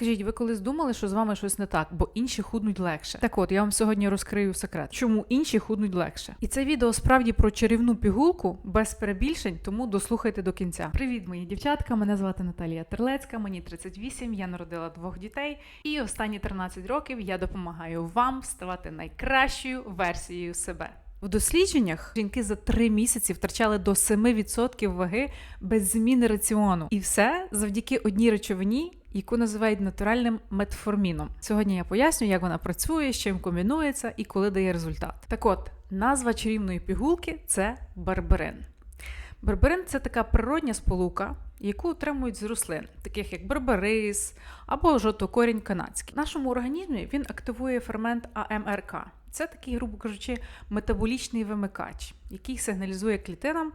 Скажіть, ви колись думали, що з вами щось не так, бо інші худнуть легше? Так от, я вам сьогодні розкрию секрет, чому інші худнуть легше. І це відео справді про чарівну пігулку без перебільшень, тому дослухайте до кінця. Привіт, мої дівчатка! Мене звати Наталія Терлецька, мені 38, я народила двох дітей, і останні 13 років я допомагаю вам ставати найкращою версією себе. В дослідженнях жінки за три місяці втрачали до 7% ваги без зміни раціону, і все завдяки одній речовині, яку називають натуральним метформіном. Сьогодні я поясню, як вона працює, з чим комбінується і коли дає результат. Так от, назва чарівної пігулки це барберин. Барберин це така природня сполука, яку отримують з рослин, таких як барбарис або жовтокорінь канадський. В нашому організмі він активує фермент АМРК. Це такий, грубо кажучи, метаболічний вимикач, який сигналізує клітинам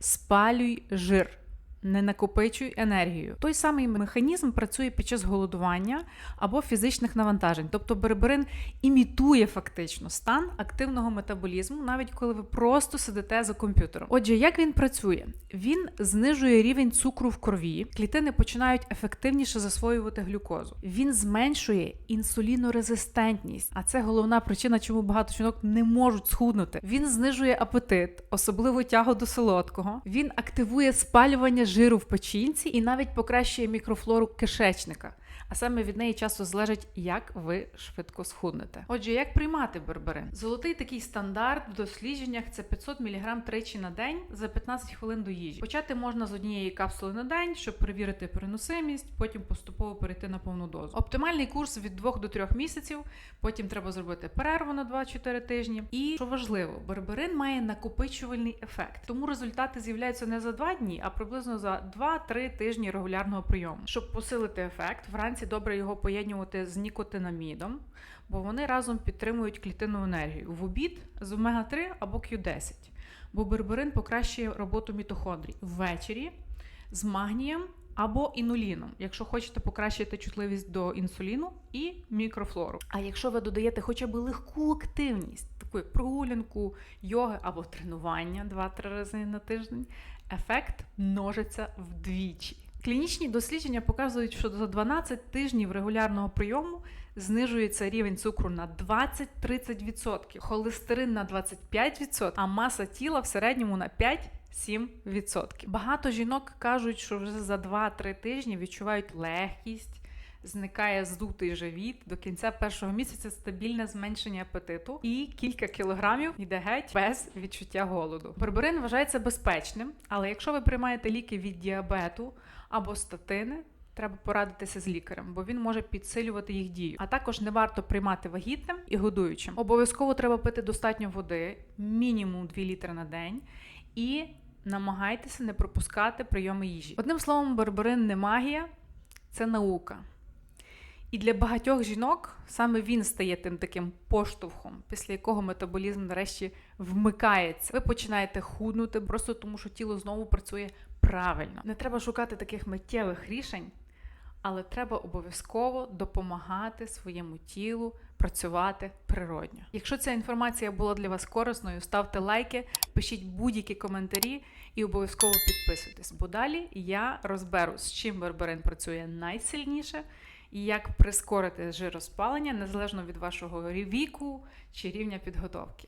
спалюй жир. Не накопичуй енергію. Той самий механізм працює під час голодування або фізичних навантажень. Тобто берберин імітує фактично стан активного метаболізму, навіть коли ви просто сидите за комп'ютером. Отже, як він працює? Він знижує рівень цукру в крові, клітини починають ефективніше засвоювати глюкозу. Він зменшує інсулінорезистентність, а це головна причина, чому багато жінок не можуть схуднути. Він знижує апетит, особливо тягу до солодкого. Він активує спалювання жиру в печінці і навіть покращує мікрофлору кишечника. А саме від неї часто залежить, як ви швидко схуднете. Отже, як приймати берберин? Золотий такий стандарт в дослідженнях це 500 мг тричі на день за 15 хвилин до їжі. Почати можна з однієї капсули на день, щоб перевірити переносимість, потім поступово перейти на повну дозу. Оптимальний курс від 2 до 3 місяців. Потім треба зробити перерву на 2-4 тижні. І що важливо, берберин має накопичувальний ефект, тому результати з'являються не за 2 дні, а приблизно за 2-3 тижні регулярного прийому. Щоб посилити ефект, вранці добре його поєднувати з нікотинамідом, бо вони разом підтримують клітинну енергію в обід з омега-3 або Q10. Бо берберин покращує роботу мітохондрій ввечері з магнієм або інуліном, якщо хочете покращити чутливість до інсуліну і мікрофлору. А якщо ви додаєте хоча б легку активність, таку як прогулянку, йоги або тренування 2-3 рази на тиждень, ефект множиться вдвічі. Клінічні дослідження показують, що за 12 тижнів регулярного прийому знижується рівень цукру на 20-30%, холестерин на 25%, а маса тіла в середньому на 5-7%. Багато жінок кажуть, що вже за 2-3 тижні відчувають легкість. Зникає здутий живіт до кінця першого місяця стабільне зменшення апетиту і кілька кілограмів йде геть без відчуття голоду. Берберин вважається безпечним, але якщо ви приймаєте ліки від діабету або статини, треба порадитися з лікарем, бо він може підсилювати їх дію. А також не варто приймати вагітним і годуючим. Обов'язково треба пити достатньо води, мінімум 2 літри на день, і намагайтеся не пропускати прийоми їжі. Одним словом, барбарин не магія, це наука. І для багатьох жінок саме він стає тим таким поштовхом, після якого метаболізм нарешті вмикається. Ви починаєте худнути просто тому, що тіло знову працює правильно. Не треба шукати таких миттєвих рішень, але треба обов'язково допомагати своєму тілу працювати природньо. Якщо ця інформація була для вас корисною, ставте лайки, пишіть будь-які коментарі і обов'язково підписуйтесь, бо далі я розберу, з чим берберин працює найсильніше і як прискорити жироспалення незалежно від вашого віку чи рівня підготовки.